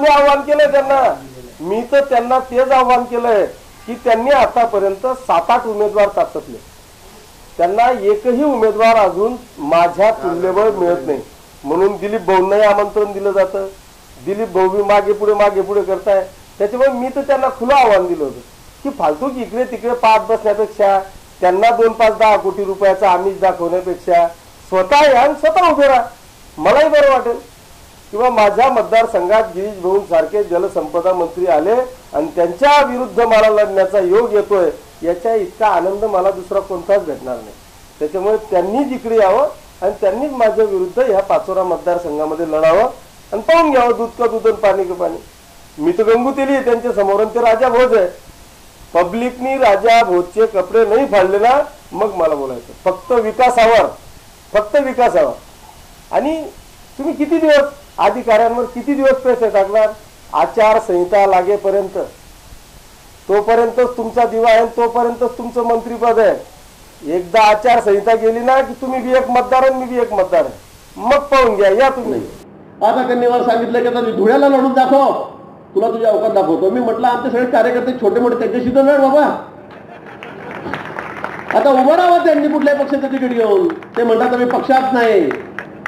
मी आव्हान केलंय त्यांना? मी तर त्यांना तेच आव्हान केलंय की त्यांनी आतापर्यंत सात आठ उमेदवार ताकतले त्यांना एकही उमेदवार अजून माझ्या तुल्यबळ मिळत नाही. म्हणून दिलीप भाऊंनाही आमंत्रण दिलं जातं. दिलीप भाऊ मी मागे पुढे मागे पुढे करताय. त्याच्यामुळे मी तर त्यांना खुलं आव्हान दिलं होतं. की फालतू इकडे तिकडे पाहत बसण्यापेक्षा त्यांना दोन पाच दहा कोटी रुपयाचा आमिष दाखवण्यापेक्षा स्वतः या स्वतः उभे राहा. मलाही बरं वाटेल. किंवा माझ्या मतदारसंघात गिरीश भाऊ सारखे जलसंपदा मंत्री आले आणि त्यांच्या विरुद्ध मला लढण्याचा योग येतोय याच्या इतका आनंद मला दुसरा कोणताच भेटणार नाही. त्याच्यामुळे त्यांनीच इकडे यावं आणि त्यांनीच माझ्या विरुद्ध ह्या पाचोरा मतदारसंघामध्ये लढावं आणि पाहून घ्यावं दूध का दूध आणि पाणी का पाणी. मी तर गंगुतेली आहे त्यांच्यासमोर ते राजा भोज आहे. पब्लिकनी राजा भोजचे कपडे नाही फाडले ना मग मला बोलायचं. फक्त विकासावर फक्त विकासावर. आणि तुम्ही किती दिवस अधिकाऱ्यांवर किती दिवस पैसे टाकणार? आचारसंहिता लागेपर्यंत. तोपर्यंतच तुमचा दिवा आहे तोपर्यंतच तुमचं मंत्रीपद आहे. एकदा आचारसंहिता गेली ना की तुम्ही बी एक मतदार आणि मी बी एक मतदार आहे. मग पाहून घ्या या तुम्ही. आता त्यांनी मला सांगितलं की तुम्ही धुळ्याला लढून दाखव. तुला तुझ्या अवकात दाखवतो. मी म्हटलं आमचे सगळे कार्यकर्ते छोटे मोठे त्यांच्याशी तर लढ बाबा. आता उभं राहावं त्यांनी कुठल्याही पक्षाचं तिकीट घेऊन. ते म्हणतात आम्ही पक्षात नाही.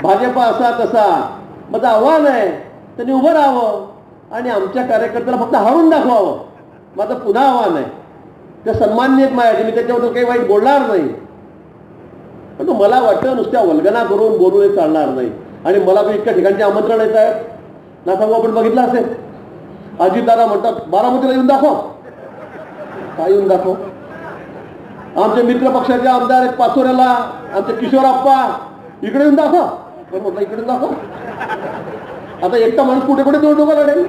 भाजपा असा तसा. माझं आव्हान आहे. त्यांनी उभं राहावं आणि आमच्या कार्यकर्त्याला फक्त हारून दाखवावं. माझं पुन्हा आव्हान आहे. ते सन्मान्य आहेत माझ्या मी त्याच्याबद्दल काही वाईट बोलणार नाही. पण मला वाटतं नुसत्या वल्गना करून बोलून हे चालणार नाही. आणि मला पण इतक्या ठिकाणचे आमंत्रण येत आहेत. ना सांगू आपण बघितलं असेल. अजितदादा म्हणतात बारामतीला येऊन दाखव. काय येऊन दाखव? आमचे मित्र पक्षाचे आमदार आहेत पाचोऱ्याला. आमचे किशोर आप्पा. इकडे येऊन दाखव. म्हटलं इकडे दाखव हो. आता एकटा माणूस कुठे कुठे निवडणुका लढेल.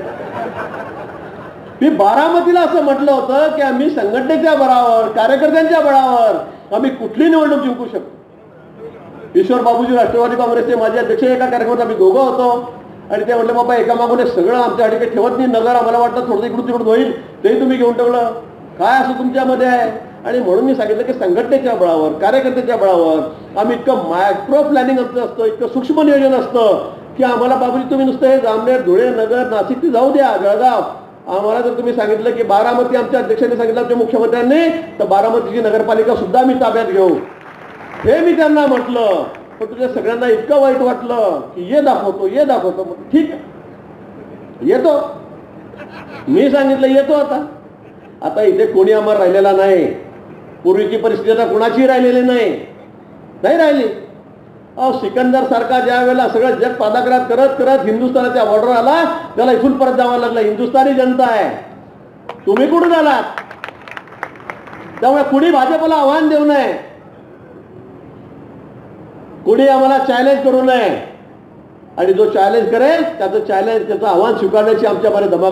मी बारामतीला असं म्हटलं होतं की आम्ही संघटनेच्या बळावर कार्यकर्त्यांच्या बळावर आम्ही कुठली निवडणूक जिंकू शकतो ईश्वर बाबूजी राष्ट्रवादी काँग्रेसचे माझे अध्यक्ष एका कार्यक्रमात आम्ही दोघं होतो. आणि ते म्हटलं बाबा एका मागून सगळं आमच्यासाठी काही ठेवत नाही. नगर आम्हाला वाटतं थोडं इकडून तिकडून होईल. तेही तुम्ही घेऊन ठेवलं. काय असं तुमच्यामध्ये आहे? आणि म्हणून मी सांगितलं की संघटनेच्या बळावर कार्यकर्त्याच्या बळावर आम्ही इतकं मायक्रो प्लॅनिंग आमचं असतं इतकं सूक्ष्म नियोजन असतं की आम्हाला बाबूजी तुम्ही नुसतं हे जामनेर धुळे नगर नाशिक ते जाऊ द्या जळगाव. आम्हाला जर तुम्ही सांगितलं की बारामती आमच्या अध्यक्षांनी सांगितलं आमच्या मुख्यमंत्र्यांनी तर बारामतीची नगरपालिका सुद्धा मी ताब्यात घेऊ. हे मी त्यांना म्हटलं पण तुझ्या सगळ्यांना इतकं वाईट वाटलं की ये दाखवतो ये दाखवतो ठीक आहे. येतो. मी सांगितलं येतो आता. आता इथे कोणी आम्हाला राहिलेला नाही. पूर्वीची परिस्थिती आता कोणाची राहिलेली नाही. नाही राहिली. अहो सिकंदर सारखा ज्या वेळेला सगळं जग पादाग्रात करत करत हिंदुस्थानाच्या बॉर्डर आला त्याला इथून परत जावा लागलं. हिंदुस्थानी जनता आहे. तुम्ही कुठून आलात? त्यामुळे कुणी भाजपला आव्हान देऊ नये. कुणी आम्हाला चॅलेंज करू नये. आणि जो चॅलेंज करेल त्याचं चॅलेंज त्याचं आव्हान स्वीकारण्याची आमच्यामध्ये दबाव